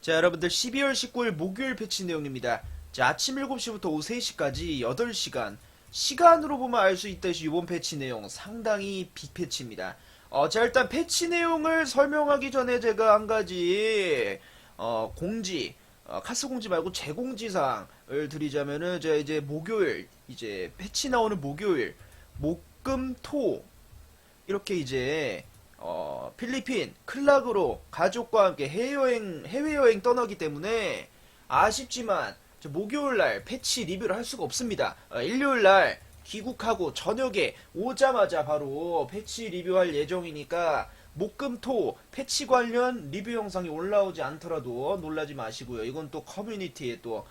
자, 여러분들 12월 19일 목요일 패치 내용입니다. 자, 아침 7시부터 오후 3시까지 8시간. 시간으로 보면 알 수 있다시 이번 패치 내용 상당히 빅 패치입니다. 어, 자, 일단 패치 내용을 설명하기 전에 제가 한 가지, 어, 공지, 어, 카스 공지 말고 재공지사항을 드리자면은, 제가 이제 목요일, 이제 패치 나오는 목요일, 목, 금, 토, 이렇게 이제, 어, 필리핀, 클락으로 가족과 함께 해외여행, 해외여행 떠나기 때문에 아쉽지만 저 목요일 날 패치 리뷰를 할 수가 없습니다. 어, 일요일 날 귀국하고 저녁에 오자마자 바로 패치 리뷰할 예정이니까 목금토 패치 관련 리뷰 영상이 올라오지 않더라도 놀라지 마시고요. 이건 또 커뮤니티에 또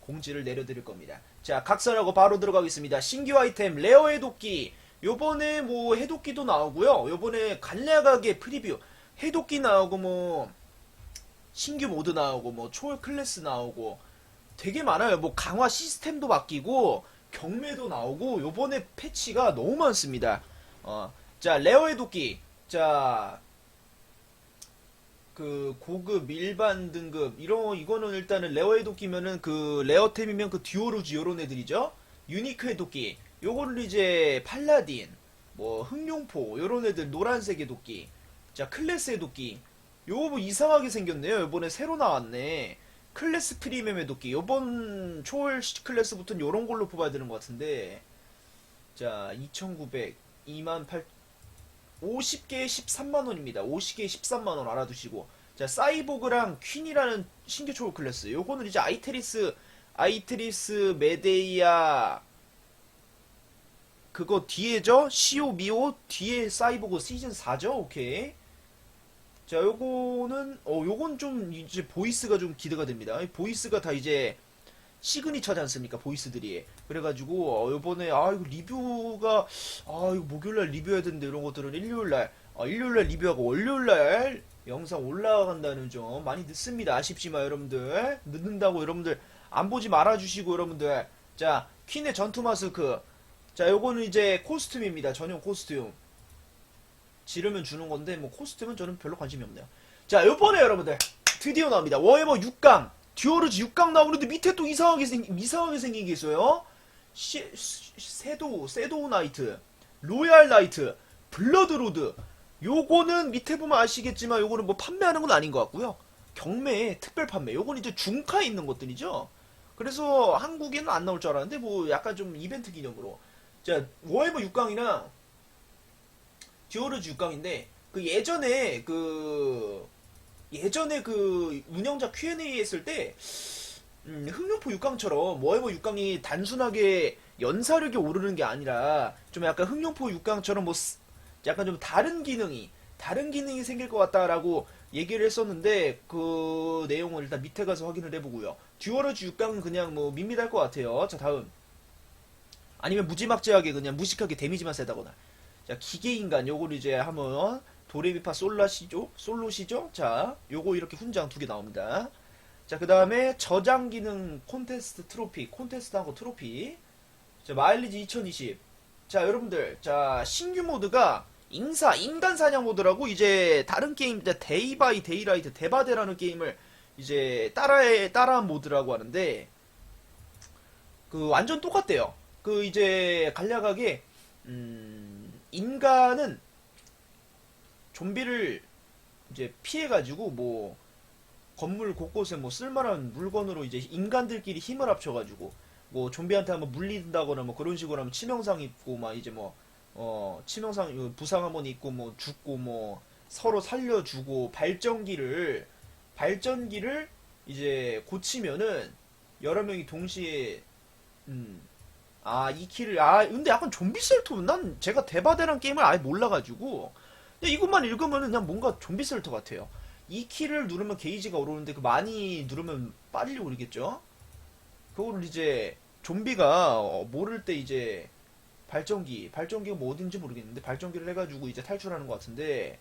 공지를 내려드릴 겁니다. 자, 각설하고 바로 들어가겠습니다. 신규 아이템 레어 해독기. 요번에 뭐 해독기도 나오고요. 요번에 간략하게 프리뷰 해독기 나오고 뭐 신규 모드 나오고 뭐 초월 클래스 나오고 되게 많아요. 뭐 강화 시스템도 바뀌고 경매도 나오고 요번에 패치가 너무 많습니다. 어, 자 레어 해독기. 자. 그 고급 일반 등급 이런 이거는 일단은 레어 해독기면은 그 레어템이면 그 듀오루즈 요런 애들이죠. 유니크 해독기. 요거는 이제 팔라딘, 뭐 흑룡포 요런 애들 노란색 해독기. 자 클래스 해독기. 요거 뭐 이상하게 생겼네요. 요번에 새로 나왔네. 클래스 프리미엄 해독기. 요번 초월 시- 클래스부터는 요런 걸로 뽑아야 되는 것 같은데. 자 2,900, 28 50개에 13만원입니다. 50개에 13만원 알아두시고. 자, 사이보그랑 퀸이라는 신규 초월 클래스. 요거는 이제 아이테리스, 아이테리스, 메데이아, 그거 뒤에죠? 시오, 미오, 뒤에 사이보그 시즌 4죠? 오케이. 자, 요거는, 어, 요건 좀 이제 보이스가 좀 기대가 됩니다. 이 보이스가 다 이제 시그니처지 않습니까? 보이스들이. 그래가지고, 어, 요번에, 아, 이거 리뷰가, 아, 이거 목요일날 리뷰해야 되는데 이런 것들은 일요일날, 아, 일요일날 리뷰하고 월요일날 영상 올라간다는 점 많이 늦습니다. 아쉽지만 여러분들. 늦는다고 여러분들 안 보지 말아주시고 여러분들. 자, 퀸의 전투 마스크. 자, 요거는 이제 코스튬입니다. 전용 코스튬. 지르면 주는 건데, 뭐 코스튬은 저는 별로 관심이 없네요. 자, 요번에 여러분들 드디어 나옵니다. 워해머 6강. 듀오르즈 6강 나오는데 밑에 또 이상하게 생 이상하게 생긴 게 있어요. 시, 시- 세도, 세도 나이트, 로얄 나이트, 블러드 로드. 요거는 밑에 보면 아시겠지만 요거는 뭐 판매하는 건 아닌 것 같고요. 경매, 특별 판매. 요건 이제 중카에 있는 것들이죠. 그래서 한국에는 안 나올 줄 알았는데 뭐 약간 좀 이벤트 기념으로. 자, 워해머 6강이랑 듀오르즈 6강인데 그 예전에 그 예전에 그 운영자 Q&A 했을 때 음, 흑룡포 6강처럼 워해머 6강이 단순하게 연사력이 오르는 게 아니라 좀 약간 흑룡포 6강처럼 뭐 스- 약간 좀 다른 기능이 다른 기능이 생길 것 같다라고 얘기를 했었는데 그 내용을 일단 밑에 가서 확인을 해보고요. 듀얼러즈 6강은 그냥 뭐 밋밋할 것 같아요. 자 다음 아니면 무지막지하게 그냥 무식하게 데미지만 세다거나. 자 기계인간 요걸 이제 한번 도레미파 솔라시죠? 솔로시죠? 자 요거 이렇게 훈장 두 개 나옵니다. 자 그 다음에 저장 기능 콘테스트 트로피 콘테스트하고 트로피. 자 마일리지 2020 자 여러분들 자 신규 모드가 인사 인간 사냥 모드라고 이제 다른 게임 데이 바이 데이라이트 데바데라는 게임을 이제 따라해 따라한 모드라고 하는데 그 완전 똑같대요 그 이제 간략하게 음, 인간은 좀비를 이제 피해가지고 뭐 건물 곳곳에 뭐 쓸만한 물건으로 이제 인간들끼리 힘을 합쳐가지고 뭐 좀비한테 한번 물린다거나 뭐 그런 식으로 하면 치명상 입고 막 이제 뭐 어 치명상 이거 부상 한번 입고 뭐 죽고 뭐 서로 살려주고 발전기를 발전기를 이제 고치면은 여러 명이 동시에 음 아, 이 키를, 아, 근데 약간 좀비 셀터, 난 제가 데바데란 게임을 아예 몰라가지고, 이것만 읽으면 그냥 뭔가 좀비 셀터 같아요. 이 키를 누르면 게이지가 오르는데 그 많이 누르면 빨리 오르겠죠? 그거를 이제, 좀비가 어, 모를 때 이제, 발전기, 발전기가 뭐 어딘지 모르겠는데, 발전기를 해가지고 이제 탈출하는 것 같은데,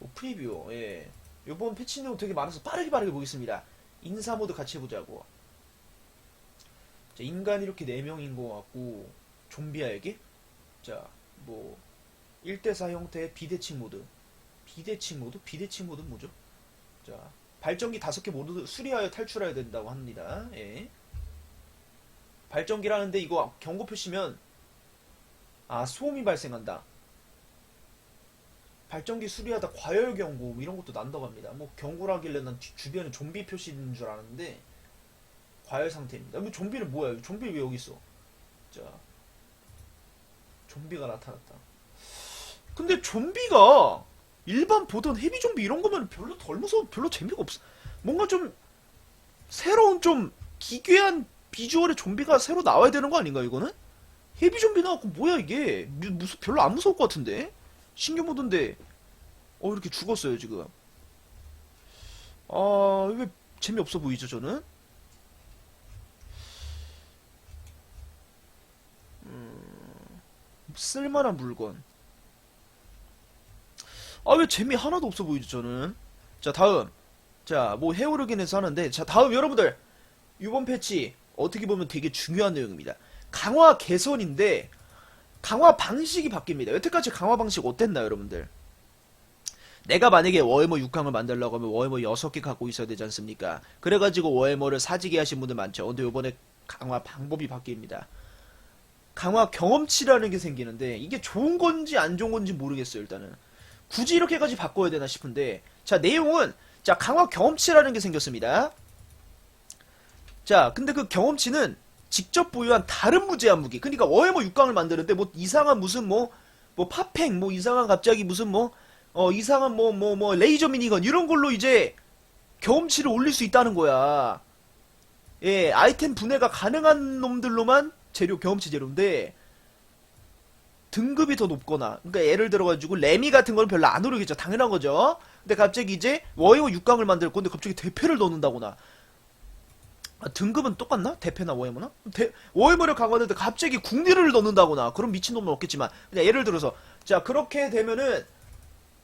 어, 프리뷰, 예. 요번 패치 내용 되게 많아서 빠르게 빠르게 보겠습니다. 인사 모드 같이 해보자고. 자, 인간 이렇게 4명인 것 같고, 좀비아에게? 자, 뭐, 1대4 형태의 비대칭 모드. 비대칭 모드? 비대칭 모드는 뭐죠? 자, 발전기 다섯 개 모두 수리하여 탈출해야 된다고 합니다. 예. 발전기라는데 이거 경고 표시면 아 소음이 발생한다. 발전기 수리하다 과열 경고 뭐 이런 것도 난다고 합니다. 뭐 경고라길래 난 뒤- 주변에 좀비 표시인 줄 알았는데 과열 상태입니다. 뭐 좀비는 뭐야? 좀비 왜 여기 있어? 자, 좀비가 나타났다. 근데 좀비가 일반 보던 헤비 좀비 이런 거면 별로 덜 무서워, 별로 재미가 없어. 뭔가 좀 새로운 좀 기괴한 비주얼의 좀비가 새로 나와야 되는 거 아닌가 이거는? 헤비 좀비 나왔고 뭐야 이게? 무- 무슨 별로 안 무서울 것 같은데? 신경 모드인데 어 이렇게 죽었어요 지금. 아왜 재미없어 보이죠 저는? 쓸만한 물건. 아, 왜 재미 하나도 없어 보이죠, 저는? 자, 다음. 자, 뭐 헤어르긴 해서 하는데, 자, 다음 여러분들. 이번 패치, 어떻게 보면 되게 중요한 내용입니다. 강화 개선인데, 강화 방식이 바뀝니다. 여태까지 강화 방식 어땠나요, 여러분들? 내가 만약에 워해머 6강을 만들려고 하면 워해머 6개 갖고 있어야 되지 않습니까? 그래가지고 워해머를 사지게 하신 분들 많죠. 근데 요번에 강화 방법이 바뀝니다. 강화 경험치라는 게 생기는데 이게 좋은 건지 안 좋은 건지 모르겠어요 일단은. 굳이 이렇게까지 바꿔야 되나 싶은데 자 내용은 자 강화 경험치라는 게 생겼습니다. 자 근데 그 경험치는 직접 보유한 다른 무제한 무기. 그러니까 워해머 6강을 만드는데 뭐 이상한 무슨 뭐뭐 팝팩 뭐 이상한 갑자기 무슨 뭐 어 이상한 뭐뭐 뭐 레이저 미니건 이런 걸로 이제 경험치를 올릴 수 있다는 거야. 예 아이템 분해가 가능한 놈들로만 재료 경험치 재료인데 등급이 더 높거나 그러니까 예를 들어가지고 레미 같은 건 별로 안 오르겠죠. 당연한 거죠. 근데 갑자기 이제 워해머 6강을 만들 건데 갑자기 대패를 넣는다거나. 아, 등급은 똑같나? 대패나 워해머나? 대, 워해머를 강화하는데 갑자기 국리를 넣는다거나. 그런 미친놈은 없겠지만 그냥 예를 들어서 자 그렇게 되면은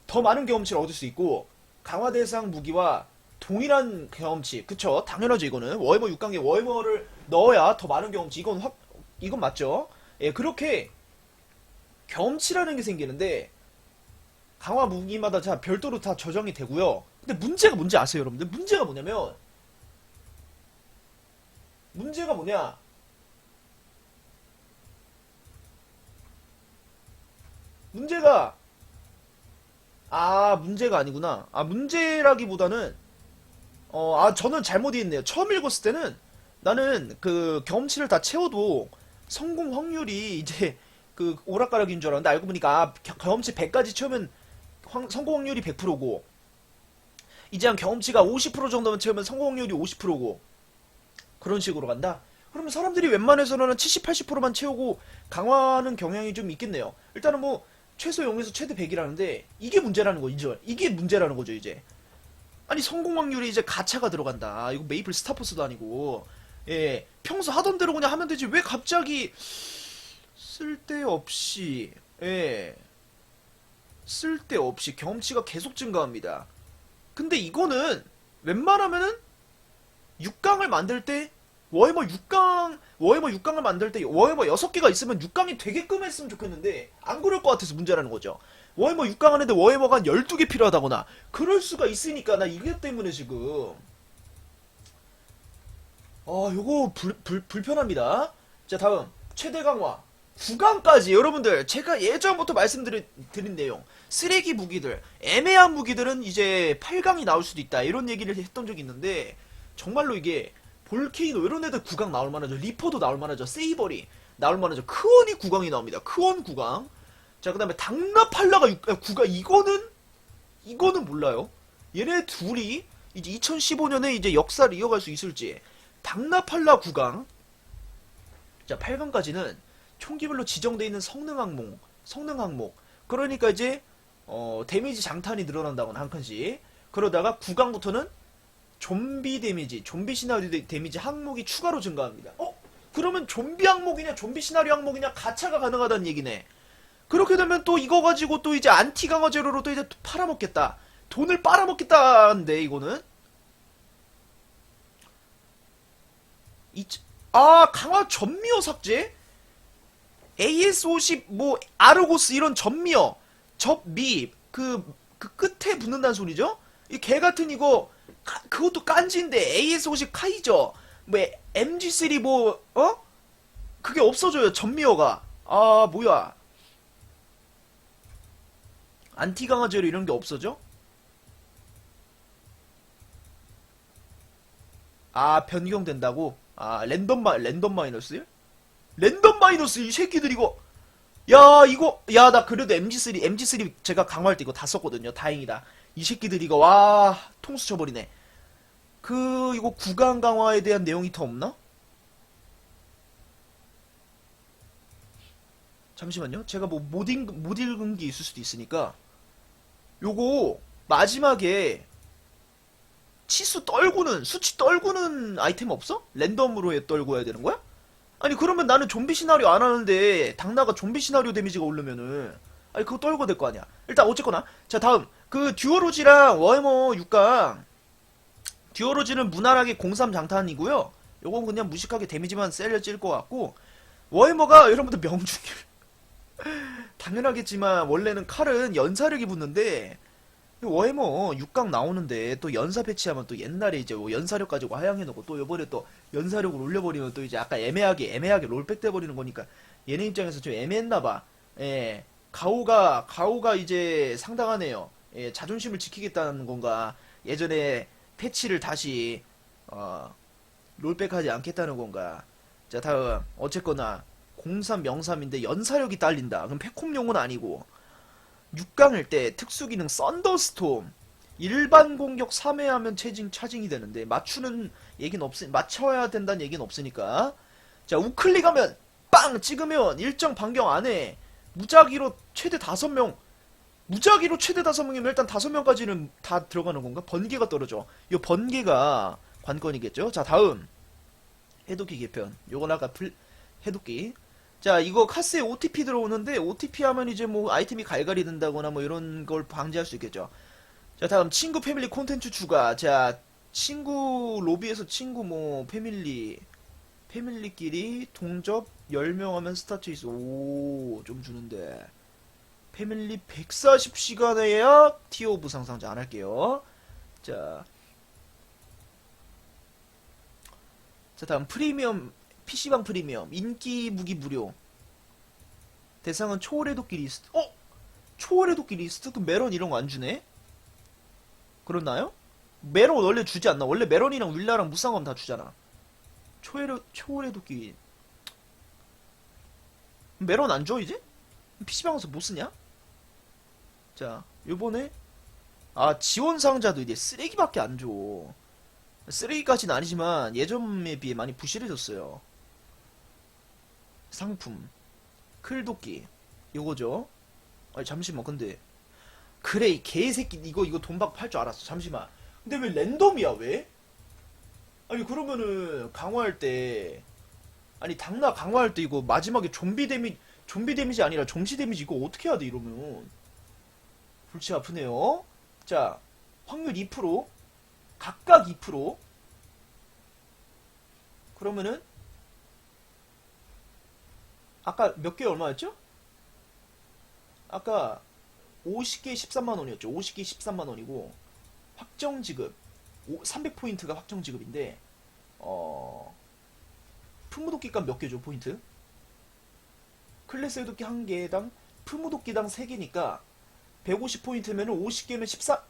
더 많은 경험치를 얻을 수 있고 강화 대상 무기와 동일한 경험치. 그쵸? 당연하죠 이거는. 워해머 6강에 워해머를 넣어야 더 많은 경험치. 이건 확 이건 맞죠? 예 그렇게 경험치라는 게 생기는데 강화 무기마다 자 별도로 다 저장이 되고요. 근데 문제가 뭔지 아세요 여러분들? 문제가 뭐냐면 문제가 뭐냐? 문제가 아 문제가 아니구나. 아 문제라기보다는 어, 아, 저는 잘못 이해했네요. 처음 읽었을 때는 나는 그 경험치를 다 채워도 성공 확률이 이제 그 오락가락인 줄 알았는데 알고 보니까 아, 겨- 경험치 100까지 채우면 확- 성공 확률이 100%고 이제 한 경험치가 50% 정도면 채우면 성공 확률이 50%고 그런 식으로 간다? 그러면 사람들이 웬만해서는 70, 80%만 채우고 강화하는 경향이 좀 있겠네요. 일단은 뭐 최소 0에서 최대 100이라는데 이게 문제라는 거죠. 이게 문제라는 거죠, 이제. 아니 성공 확률이 이제 가차가 들어간다. 아, 이거 메이플 스타포스도 아니고 예 평소 하던 대로 그냥 하면 되지 왜 갑자기 쓸데없이 예 쓸데없이 경험치가 계속 증가합니다. 근데 이거는 웬만하면은 6강을 만들 때 워해머 6강 워해머 6강을 만들 때 워해머 6개가 있으면 6강이 되게끔 했으면 좋겠는데 안 그럴 것 같아서 문제라는 거죠. 워해머 6강 하는데 워해머가 한 12개 필요하다거나 그럴 수가 있으니까 나 이게 때문에 지금 아 요거 불, 불, 불편합니다. 자 다음. 최대 강화. 9강까지. 여러분들 제가 예전부터 말씀드린 드린 내용. 쓰레기 무기들. 애매한 무기들은 이제 8강이 나올 수도 있다. 이런 얘기를 했던 적이 있는데 정말로 이게 볼케이노 이런 애들 9강 나올 만하죠. 리퍼도 나올 만하죠. 세이버리 나올 만하죠. 크원이 9강이 나옵니다. 크원 9강. 자, 그 다음에 당나팔라가 9가 이거는 이거는 몰라요. 얘네 둘이 이제 2015년에 이제 역사를 이어갈 수 있을지. 당나팔라 9강. 자, 8강까지는 총기별로 지정되어 있는 성능 항목, 성능 항목. 그러니까 이제 어, 데미지 장탄이 늘어난다거나 한 칸씩. 그러다가 9강부터는 좀비 데미지, 좀비 시나리오 데- 데미지 항목이 추가로 증가합니다. 어? 그러면 좀비 항목이냐, 좀비 시나리오 항목이냐 가차가 가능하다는 얘기네. 그렇게 되면 또 이거 가지고 또 이제 안티 강화 재료로 또 이제 또 팔아먹겠다. 돈을 빨아먹겠다는데 이거는 이, 아 강화 전미어 삭제? AS50 뭐 아르고스 이런 전미어 접미 그, 그 끝에 붙는다는 소리죠? 이 개 같은 이거 카- 그것도 깐지인데 AS50 카이저 뭐 MG3 뭐 어? 그게 없어져요 전미어가 아 뭐야 안티 강화 제로 이런 게 없어져? 아 변경된다고? 아 랜덤 마 랜덤 마이너스? 랜덤 마이너스 이 새끼들 이거. 야 이거 야 나 그래도 MG3 MG3 제가 강화할 때 이거 다 썼거든요. 다행이다. 이 새끼들 이거 와 통수 쳐버리네. 그 이거 구간 강화에 대한 내용이 더 없나? 잠시만요. 제가 뭐 못 읽은, 못 읽은 게 있을 수도 있으니까. 요거 마지막에 치수 떨구는 수치 떨구는 아이템 없어? 랜덤으로 해 떨궈야 되는 거야? 아니 그러면 나는 좀비 시나리오 안 하는데 당나가 좀비 시나리오 데미지가 오르면은 아니 그거 떨궈야 될거 아니야 일단 어쨌거나 자 다음 그 듀오로지랑 워해머 6강 듀오로지는 무난하게 03 장탄이고요 요건 그냥 무식하게 데미지만 세려 찔 것 같고 워해머가 여러분들 명중률 당연하겠지만 원래는 칼은 연사력이 붙는데 워해머 6강 나오는데 또 연사 패치하면 또 옛날에 이제 뭐 연사력 가지고 하향해놓고 또 요번에 또 연사력을 올려버리면 또 이제 아까 애매하게 애매하게 롤백 돼버리는 거니까 얘네 입장에서 좀 애매했나봐. 예. 가오가 가오가 이제 상당하네요. 예 자존심을 지키겠다는 건가. 예전에 패치를 다시 어 롤백하지 않겠다는 건가. 자 다음. 어쨌거나 03 03인데 연사력이 딸린다. 그럼 패콤용은 아니고 6강일 때 특수기능 썬더스톰. 일반 공격 3회 하면 체징 차징이 되는데 맞추는 얘기는 없으 맞춰야 된다는 얘기는 없으니까. 자 우클릭 하면 빵! 찍으면 일정 반경 안에 무작위로 최대 5명. 무작위로 최대 5명이면 일단 5명까지는 다 들어가는 건가? 번개가 떨어져. 이 번개가 관건이겠죠? 자 다음. 해독기 개편. 요건 아까 풀 해독기 자, 이거 카스에 OTP 들어오는데 OTP 하면 이제 뭐 아이템이 갈갈이 된다거나 뭐 이런 걸 방지할 수 있겠죠. 자, 다음 친구 패밀리 콘텐츠 추가. 자, 친구 로비에서 친구 뭐 패밀리 패밀리끼리 동접 10명 하면 스타트 있어. 오, 좀 주는데. 패밀리 140시간 해야 티어 오브 상상자 안 할게요. 자. 자, 다음 프리미엄 PC방 프리미엄 인기 무기 무료 대상은 초월의 도끼 리스트 어? 초월의 도끼 리스트? 그 메론 이런 거 안 주네? 그렇나요? 메론 원래 주지 않나? 원래 메론이랑 윌라랑 무쌍검 다 주잖아 초월의, 초월의 도끼 메론 안 줘 이제? PC방에서 못 쓰냐? 자 요번에 아 지원 상자도 이제 쓰레기밖에 안 줘 쓰레기까지는 아니지만 예전에 비해 많이 부실해졌어요 상품 클도끼 요거죠. 아니 잠시만 근데. 그래 이 개새끼 이거 이거 돈 받고 팔 줄 알았어. 잠시만. 근데 왜 랜덤이야 왜? 아니 그러면은 강화할 때 아니 당나 강화할 때 이거 마지막에 좀비 데미 좀비 데미지 아니라 정시 데미지 이거 어떻게 해야 돼 이러면? 골치 아프네요. 자 확률 2% 각각 2% 그러면은 아까 몇 개 얼마였죠? 아까 50개 13만 원이었죠. 50개 13만 원이고 확정 지급 300포인트가 확정 지급인데 어 품무도끼값 몇 개죠 포인트? 클래스 해독기 한 개당 품무도끼당 3개니까 150포인트면 50개면 14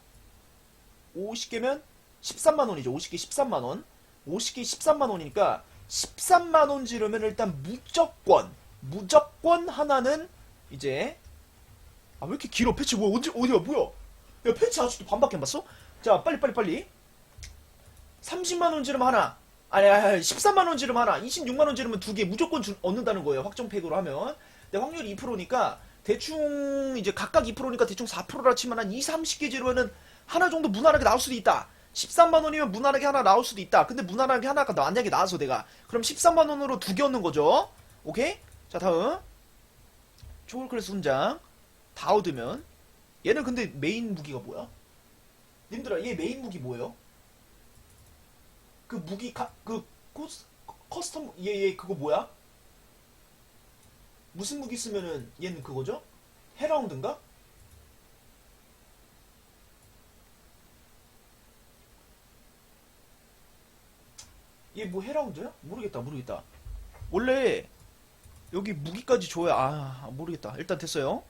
50개면 13만 원이죠. 50개 13만 원. 50개 13만 원이니까 13만 원 지르면 일단 무조건 무조건 하나는 이제 아 왜 이렇게 길어? 패치 뭐야? 언제 어디야? 뭐야? 야 패치 아직도 반밖에 안 봤어? 자 빨리 빨리 빨리. 30만 원 지르면 하나. 아니 아니 13만 원 지르면 하나. 26만 원 지르면 두개 무조건 주, 얻는다는 거예요 확정팩으로 하면. 근데 확률이 2%니까 대충 이제 각각 2%니까 대충 4%라 치면 한 2, 30개 지르면은 하나 정도 무난하게 나올 수도 있다. 13만 원이면 무난하게 하나 나올 수도 있다. 근데 무난하게 하나가 만약에 나와서 내가. 그럼 13만 원으로 두 개 얻는 거죠. 오케이? 자 다음 초월 클래스 훈장 다 얻으면 얘는 근데 메인 무기가 뭐야? 님들아 얘 메인 무기 뭐예요? 그 무기 가, 그 코스, 커스텀 얘 얘 그거 뭐야? 무슨 무기 쓰면은 얘는 그거죠? 헤라운드인가? 얘뭐 해라운드야? 모르겠다 모르겠다 원래 여기 무기까지 줘야 아 모르겠다. 일단 됐어요.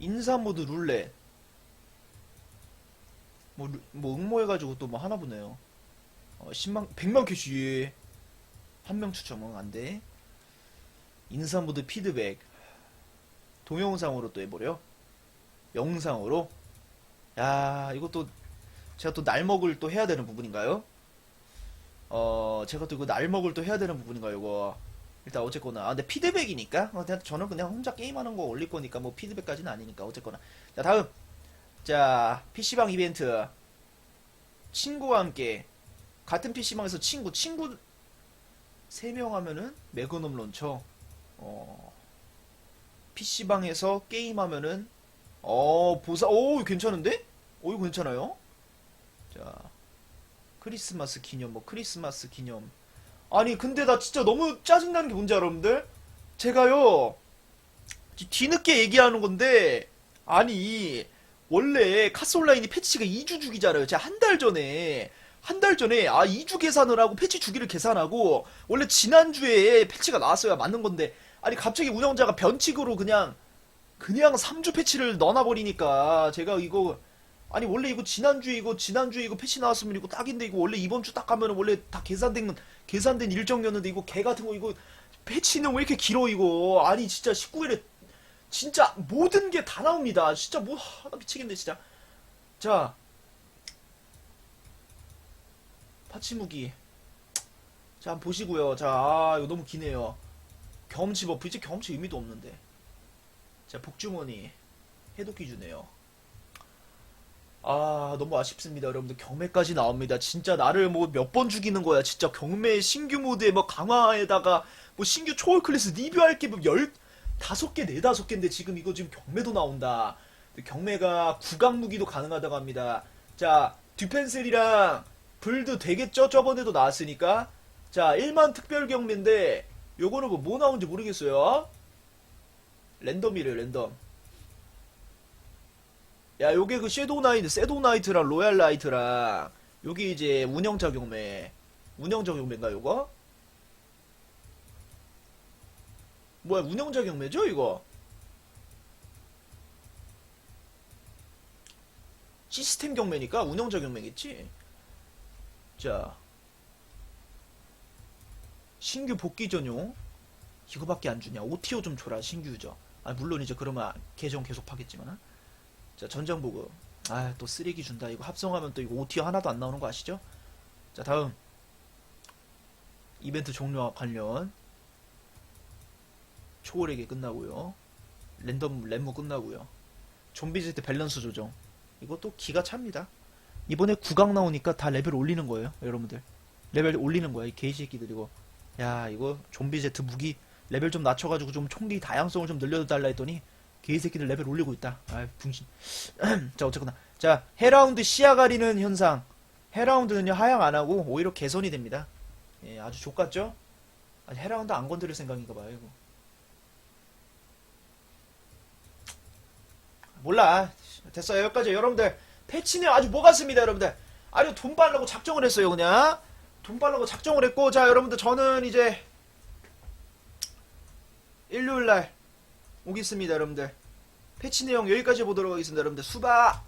인사 모드 룰렛 뭐, 루- 뭐 응모해가지고 또 뭐 하나 보네요. 어, 10만 100만 캐시. 한 명 추첨은 안돼. 인사 모드 피드백. 동영상으로 또 해버려 영상으로. 야 이것도 제가 또 날먹을 또 해야 되는 부분인가요? 어 제가 또 이거 날먹을 또 해야 되는 부분인가요 이거 일단 어쨌거나. 아 근데 피드백이니까. 어, 그냥 저는 그냥 혼자 게임하는 거 올릴 거니까 뭐 피드백까지는 아니니까 어쨌거나. 자 다음. 자 PC방 이벤트. 친구와 함께. 같은 PC방에서 친구 친구 3명 하면은 매그넘 런처. 어 PC방에서 게임하면은 어 보사 오 괜찮은데? 오 괜찮아요? 자 크리스마스 기념 뭐 크리스마스 기념 아니 근데 나 진짜 너무 짜증나는 게 뭔지 알아 여러분들? 제가요 지- 뒤늦게 얘기하는 건데 아니 원래 카스 온라인이 패치가 2주 주기잖아요 제가 한 달 전에 한 달 전에 아 2주 계산을 하고 패치 주기를 계산하고 원래 지난주에 패치가 나왔어야 맞는 건데 아니 갑자기 운영자가 변칙으로 그냥 그냥 3주 패치를 넣어놔 버리니까 제가 이거 아니 원래 이거 지난주에 이거 지난주에 이거 패치 나왔으면 이거 딱인데 이거 원래 이번 주 딱 가면은 원래 다 계산된 계산된 일정이었는데 이거 개 같은 거 이거 패치는 왜 이렇게 길어 이거? 아니 진짜 19일에 진짜 모든 게 다 나옵니다. 진짜 뭐 하, 나 미치겠네 진짜. 자. 파치 무기. 자 한번 보시고요. 자 아, 이거 너무 기네요. 경험치 버프. 이제 경험치 의미도 없는데. 자 복주머니. 해독기 주네요 아 너무 아쉽습니다 여러분들. 경매까지 나옵니다. 진짜 나를 뭐 몇 번 죽이는 거야. 진짜 경매 신규 모드에 뭐 강화에다가 뭐 신규 초월 클래스 리뷰할 게 뭐 열 다섯 개 네다섯 개인데 지금 이거 지금 경매도 나온다. 경매가 구강 무기도 가능하다고 합니다. 자 디펜슬이랑 불드 되겠죠? 저번에도 나왔으니까. 자 1만 특별 경매인데 요거는 뭐, 뭐 나온지 모르겠어요. 랜덤이래요 랜덤 야, 요게 그 섀도우 나이트, 섀도우 나이트랑 로얄 라이트랑 요게 이제 운영자 경매. 운영자 경매인가 요거? 뭐야, 운영자 경매죠, 이거? 시스템 경매니까 운영자 경매겠지? 자. 신규 복귀 전용. 이거밖에 안 주냐? OTO 좀 줘라, 신규 유저. 아, 물론 이제 그러면 계정 계속 파겠지만. 자, 전장 보급. 아, 또 쓰레기 준다. 이거 합성하면 또 이거 OT 하나도 안 나오는 거 아시죠? 자, 다음. 이벤트 종료와 관련. 초월에게 끝나고요. 랜덤 램무 끝나고요. 좀비 제 밸런스 조정. 이것도 기가 찹니다. 이번에 9강 나오니까 다 레벨 올리는 거예요, 여러분들. 레벨 올리는 거야, 이 개새끼들 이거. 야, 이거 좀비 제트 무기 레벨 좀 낮춰가지고 좀 총기 다양성을 좀 늘려달라 했더니 개새끼들 레벨 올리고 있다. 아, 분신. 자, 어쨌거나. 자, 해라운드 시야 가리는 현상. 해라운드는요, 하향 안 하고 오히려 개선이 됩니다. 예, 아주 족같죠? 아니, 해라운드 안 건드릴 생각인가 봐요, 이거. 몰라. 됐어요. 여기까지. 여러분들, 패치는 아주 뭐같습니다 여러분들. 아주 돈 빨라고 작정을 했어요, 그냥. 돈 빨라고 작정을 했고, 자, 여러분들, 저는 이제, 일요일날 오겠습니다, 여러분들. 패치 내용 여기까지 보도록 하겠습니다, 여러분들. 수박!